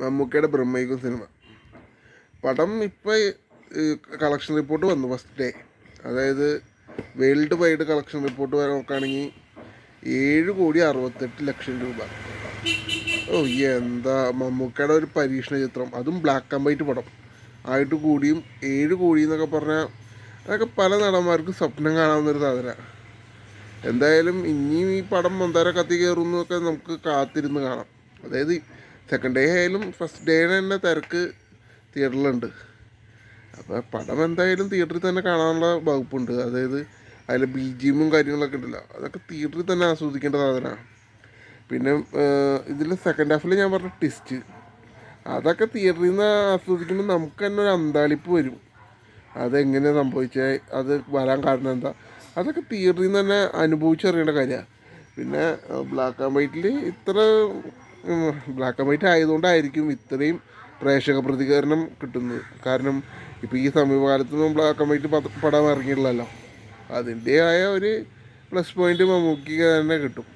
മമ്മൂക്കയുടെ ബ്രഹ്മയുഗം സിനിമ. പടം ഇപ്പോൾ കളക്ഷൻ റിപ്പോർട്ട് വന്നു ഫസ്റ്റ് ഡേ അതായത് വേൾഡ് വൈഡ് കളക്ഷൻ റിപ്പോർട്ട് വരെ നോക്കുകയാണെങ്കിൽ ഏഴ് കോടി അറുപത്തെട്ട് ലക്ഷം രൂപ. ഓ എന്താ മമ്മൂക്കയുടെ ഒരു പരീക്ഷണ ചിത്രം. അതും ബ്ലാക്ക് ആൻഡ് വൈറ്റ് പടം. ആയിട്ട് കൂടിയും ഏഴ് കോടി എന്നൊക്കെ പറഞ്ഞാൽ അതൊക്കെ പല നടന്മാർക്കും സ്വപ്നം കാണാവുന്നൊരു സാധനമാണ് എന്തായാലും ഇനിയും ഈ പടം മന്ദാര കത്തി കയറുന്നൊക്കെ നമുക്ക് കാത്തിരുന്ന് കാണാം. അതായത് സെക്കൻഡ് ഡേ ആയാലും ഫസ്റ്റ് ഡേ തന്നെ തിരക്ക് തിയേറ്ററിലുണ്ട് അപ്പോൾ പടം എന്തായാലും തിയേറ്ററിൽ തന്നെ കാണാനുള്ള വകുപ്പുണ്ട്. അതായത് അതിൽ ബി ജി എമ്മും കാര്യങ്ങളൊക്കെ ഉണ്ടല്ലോ. അതൊക്കെ തിയേറ്ററിൽ തന്നെ ആസ്വദിക്കേണ്ട സാധനമാണ്. പിന്നെ ഇതിൽ സെക്കൻഡ് ഹാഫിൽ ഞാൻ പറഞ്ഞ ട്വിസ്റ്റ് അതൊക്കെ തിയേറ്ററിൽ നിന്ന് ആസ്വദിക്കുമ്പോൾ നമുക്ക് തന്നെ ഒരു അന്താളിപ്പ് വരും. അതെങ്ങനെ സംഭവിച്ചത് അത് വരാൻ കാരണം എന്താ? അതൊക്കെ തിയേറ്ററിൽ നിന്ന് തന്നെ അനുഭവിച്ചറിയേണ്ട കാര്യമാണ്. പിന്നെ ബ്ലാക്ക് ആൻഡ് വൈറ്റിൽ ഇത്ര ബ്ലാക്ക് ആൻഡ് വൈറ്റ് ആയതുകൊണ്ടായിരിക്കും ഇത്രയും പ്രേക്ഷക പ്രതികരണം കിട്ടുന്നത്. കാരണം ഇപ്പോൾ ഈ സമീപകാലത്തൊന്നും ബ്ലാക്ക് ആൻഡ് വൈറ്റ് പടം ഇറങ്ങിയിട്ടില്ലല്ലോ. അതിന്റെതായ ഒരു പ്ലസ് പോയിന്റ് മമ്മൂക്കിക്ക് തന്നെ കിട്ടും.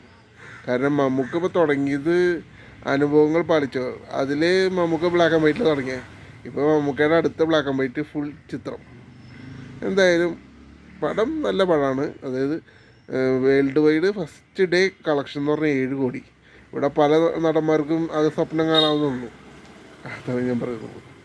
കാരണം മമ്മൂക്ക് ഇപ്പോൾ തുടങ്ങിയത് അനുഭവങ്ങൾ പാലിച്ചു. അതിൽ മമ്മൂക്ക ബ്ലാക്ക് ആൻഡ് വൈറ്റിൽ തുടങ്ങിയത് ഇപ്പോൾ മമ്മൂക്കയുടെ അടുത്ത ബ്ലാക്ക് ആൻഡ് വൈറ്റ് ഫുൾ ചിത്രം. എന്തായാലും പടം നല്ല പടമാണ്. അതായത് world wide first day collection എന്ന് പറഞ്ഞാൽ ഏഴ് കോടി. ഇവിടെ പല നടന്മാർക്കും അത് സ്വപ്നം കാണാവുന്നുള്ളൂ അതാണ് ഞാൻ പറയുന്നത്.